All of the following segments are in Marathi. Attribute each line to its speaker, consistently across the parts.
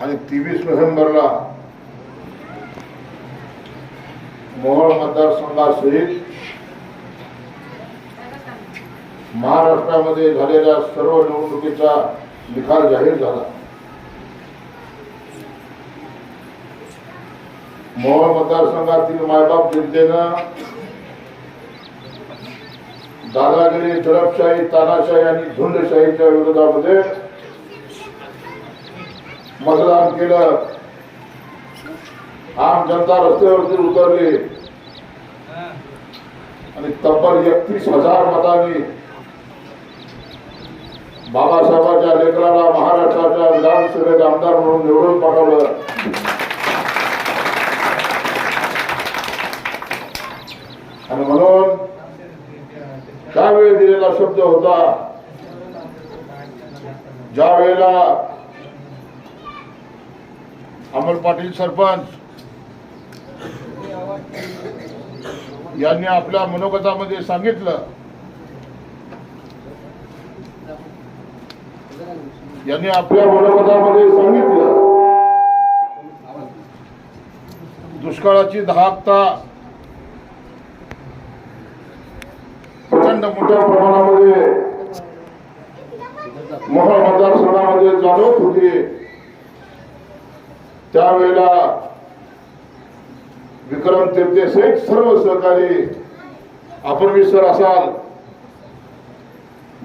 Speaker 1: आणि तेवीस नोव्हेंबरला मोहोळ मतदारसंघासहित महाराष्ट्रामध्ये झालेल्या सर्व निवडणुकीचा निकाल जाहीर झाला. मोहोळ मतदारसंघातील मायबाप जनतेनं दादागिरी दडपशाही तानाशाही आणि झुंडशाहीच्या विरोधामध्ये मतदान केलं. आम जनता रस्त्यावरती उतरली. आणि तब्बल एकतीस हजार मतांनी बाबासाहेबांच्या लेकराला महाराष्ट्राच्या विधानसभेत आमदार म्हणून निवडून पाठवलं. आणि म्हणून त्यावेळी दिलेला शब्द होता ज्या वेळेला अमर पाटील सरपंच. यांनी आपल्या मनोगतामध्ये सांगितलं. यांनी आपल्या मनोगतामध्ये सांगितलं. दुष्काळाची धाकता प्रचंड मोठ्या प्रमाणामध्ये मोहोळ मतदारसंघामध्ये जाणवत होती त्यावेळेला विक्रम तिरते सहित सर्व सहकारी आपण विसर असाल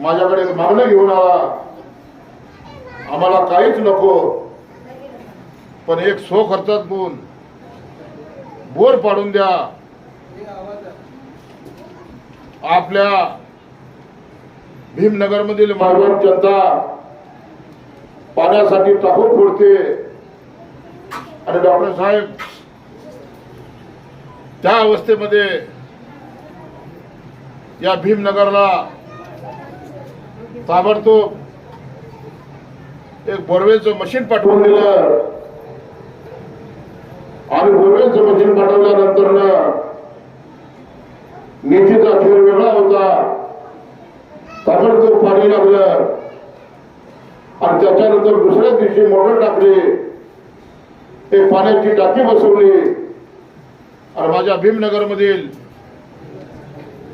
Speaker 1: माझ्याकडे मागणं घेऊन आला. आम्हाला काहीच नको पण एक सो खर्चात बोल बोर पाडून द्या. आपल्या भीमनगरमधील मायबाप जनता पाण्यासाठी टाकून फोडते. आणि डॉक्टर साहेब त्या अवस्थेमध्ये या भीमनगरला ताबडतोब एक बोरवेलचं मशीन पाठवून दिलं. आणि बोरवेलचं मशीन पाठवल्यानंतर नीतीचा खेळ वेगळा होता. ताबडतोब पाणी लागलं. आणि त्याच्यानंतर दुसऱ्या दिवशी मोटर टाकली. ते पाण्याची टाकी बसवली. आणि माझ्या भीमनगरमधील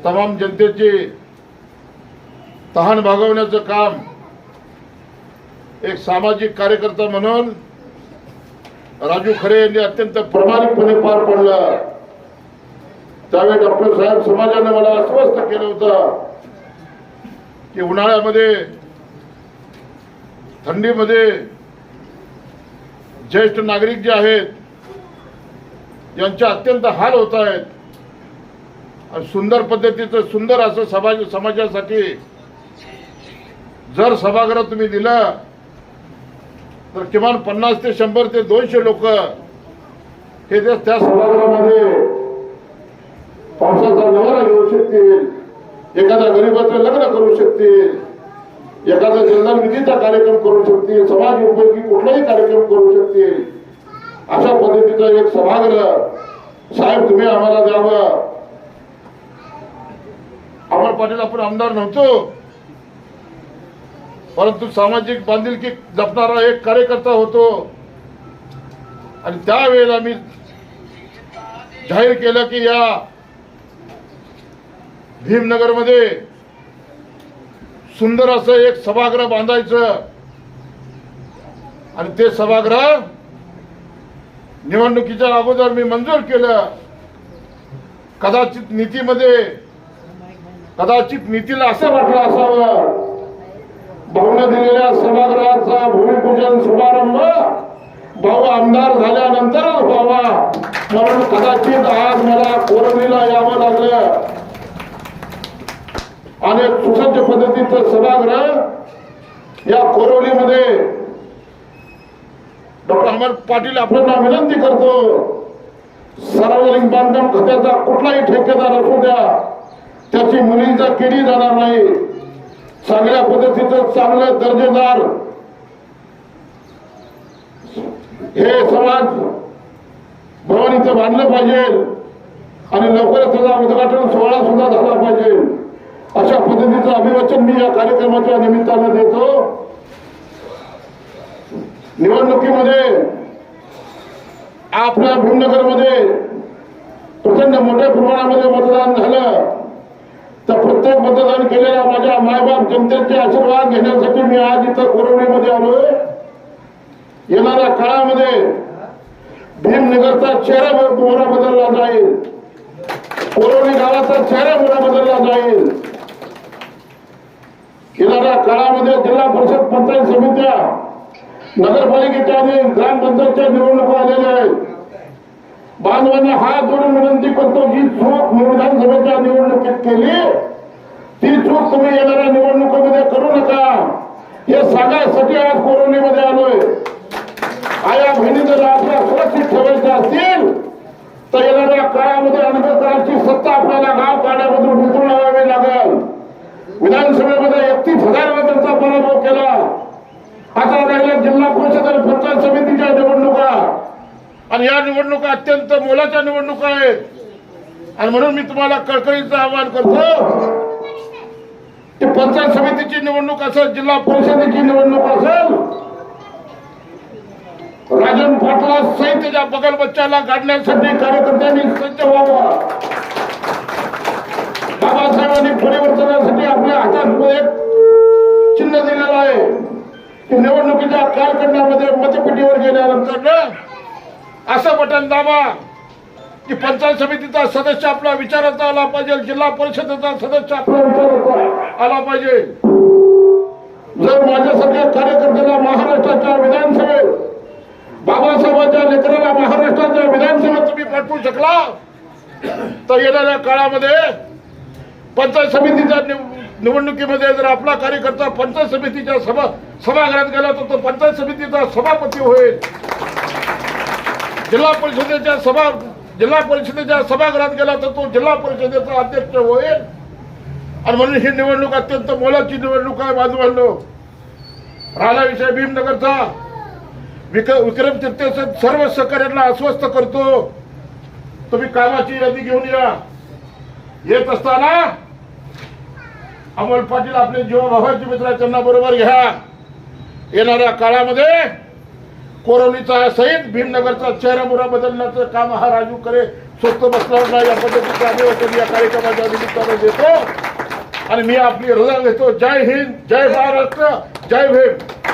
Speaker 1: तमाम जनतेचे तहान भागवण्याचं काम एक सामाजिक कार्यकर्ता म्हणून राजू खरे यांनी अत्यंत प्रामाणिकपणे पार पडलं. त्यावेळी डॉक्टर साहेब समाजाने मला अस्वस्थ केलं होतं की उन्हाळ्यामध्ये थंडीमध्ये ज्येष्ठ नागरिक जे आहेत यांचे अत्यंत हाल होत आहेत. आणि सुंदर पद्धतीचं सुंदर असं समाज समाजासाठी जर सभागृह तुम्ही दिलं तर किमान पन्नास ते शंभर ते दोनशे लोक हे त्या त्या सभागृहामध्ये पावसाचा नवरा घेऊ शकतील एखाद्या गरीबाचं लग्न करू शकतील एखादा जिल्हा निधीचा कार्यक्रम करू शकते समाज उपयोगी कुठलाही कार्यक्रम करू शकते. अशा पद्धतीचा एक सभागृह. साहेब तुम्ही आम्हाला द्यावं. अमर पाटील आपण आमदार नव्हतो. परंतु सामाजिक बांधिलकी जपणारा एक कार्यकर्ता होतो. आणि त्यावेळेला मी जाहीर केलं की या भीमनगरमध्ये सुंदर असं एक सभागृह बांधायचं. आणि ते सभागृह निवडणुकीच्या अगोदर मी मंजूर केलं. कदाचित नीतीमध्ये कदाचित नीतीला असं म्हटलं असावं. भाऊनं दिलेल्या सभागृहाचा भूमिपूजन शुभारंभ भाऊ आमदार झाल्यानंतरच व्हावा. म्हणून कदाचित आज मला कोरमीला यावं लागलं आणि एक सुसज्ज पद्धतीचं सभागृह या कोरोलीमध्ये डॉक्टर अमर पाटील आपल्याला विनंती करतो. सार्वजनिक बांधकाम खात्याचा कुठलाही ठेकेदार असू द्या त्याची मुलींचा केली जाणार नाही. चांगल्या पद्धतीचं चांगलं दर्जेदार हे समाज भवन इथं बांधलं पाहिजे आणि लवकरच त्याचा उद्घाटन सोहळा सुद्धा झाला पाहिजे. अशा पद्धतीचं अभिवाचन मी या कार्यक्रमाच्या निमित्तानं देतो. निवडणुकीमध्ये आपल्या भीमनगरमध्ये प्रचंड मोठ्या प्रमाणामध्ये मतदान झालं. तर प्रत्येक मतदान केलेल्या माझ्या मायबाप जनतेचे आशीर्वाद घेण्यासाठी मी आज इथं कोरोनामध्ये आलोय. येणाऱ्या काळामध्ये भीमनगरचा चेहरा मोहरा बदलला जाईल. कोरोना गावाचा चेहरा मोहरा बदलला जाईल. येणाऱ्या काळामध्ये जिल्हा परिषद पंचायत समित्या नगरपालिकेच्या आणि ग्रामपंचायतच्या निवडणुका आलेल्या आहेत. बांधवांना हात जोडून विनंती करतो जी चूक विधानसभेच्या निवडणुकीत केली ती चूक तुम्ही येणाऱ्या निवडणुकीमध्ये करू नका. हे सांगायसाठी आज कोरोनामध्ये आलोय. आया बहिणी जर आपल्या सुरक्षित ठेवायच्या असतील तर येणाऱ्या काळामध्ये आंबेडकरांची सत्ता आपल्याला गाव पाड्यामधून उतरून लावावी लागेल. विधानसभेमध्ये एकतीस हजार त्यांचा पराभव केला. आता राहिल्या जिल्हा परिषद आणि पंचायत समितीच्या निवडणुका. आणि या निवडणुका अत्यंत मोलाच्या निवडणुका आहेत. आणि म्हणून मी तुम्हाला कळकळीचं आवाहन करतो की पंचायत समितीची निवडणूक असेल जिल्हा परिषदेची निवडणूक असेल राजन पाटला सहित बगल बच्चाला गाडण्यासाठी कार्यकर्त्यांनी सज्ज व्हावं. बाबासाहेबांनी परिवर्तनासाठी आपल्या हातात चिन्ह दिलेलं आहे. की निवडणुकीच्या कालखंडामध्ये मतपेटीवर गेल्यानंतर असं बटन दाबा की पंचायत समितीचा सदस्य आपला विचाराचा आला पाहिजे जिल्हा परिषदेचा सदस्य आपला विचाराचा आला पाहिजे. जर माझ्यासारख्या कार्यकर्त्याला महाराष्ट्राच्या विधानसभेत बाबासाहेबांच्या लेकराला महाराष्ट्राच्या विधानसभेत तुम्ही पाठवू शकला तर येणाऱ्या काळामध्ये पंचायत समितीच्या निव- निवडणुकीमध्ये जर आपला कार्यकर्ता पंचायत समितीच्या सभा सभागृहात गेला तर तो पंचायत समितीचा सभापती होईल. जिल्हा परिषदेच्या सभा जिल्हा परिषदेच्या सभागृहात गेला तर तो जिल्हा परिषदेचा अध्यक्ष होईल. आणि म्हणून ही निवडणूक अत्यंत मोलाची निवडणूक आहे बाजूबांधव राहिला विषय भीमनगरचा विक विक्रम तीर्थचे सर्व सहकार्यांना अस्वस्थ करतो. तुम्ही कामाची यादी घेऊन या. येत असताना अमोल पाटील आपले जीवा भावाचे मित्र त्यांना बरोबर घ्या. येणाऱ्या काळामध्ये कोरोनीचा सहित भीमनगरचा चेहरा मुरा बदलण्याचं काम हा राजू करे स्वस्त बसणार नाही या पद्धतीचं अभिवादन या कार्यक्रमाच्या निमित्तानं देतो. आणि मी आपली हृदय घेतो. जय हिंद जय महाराष्ट्र जय भीम.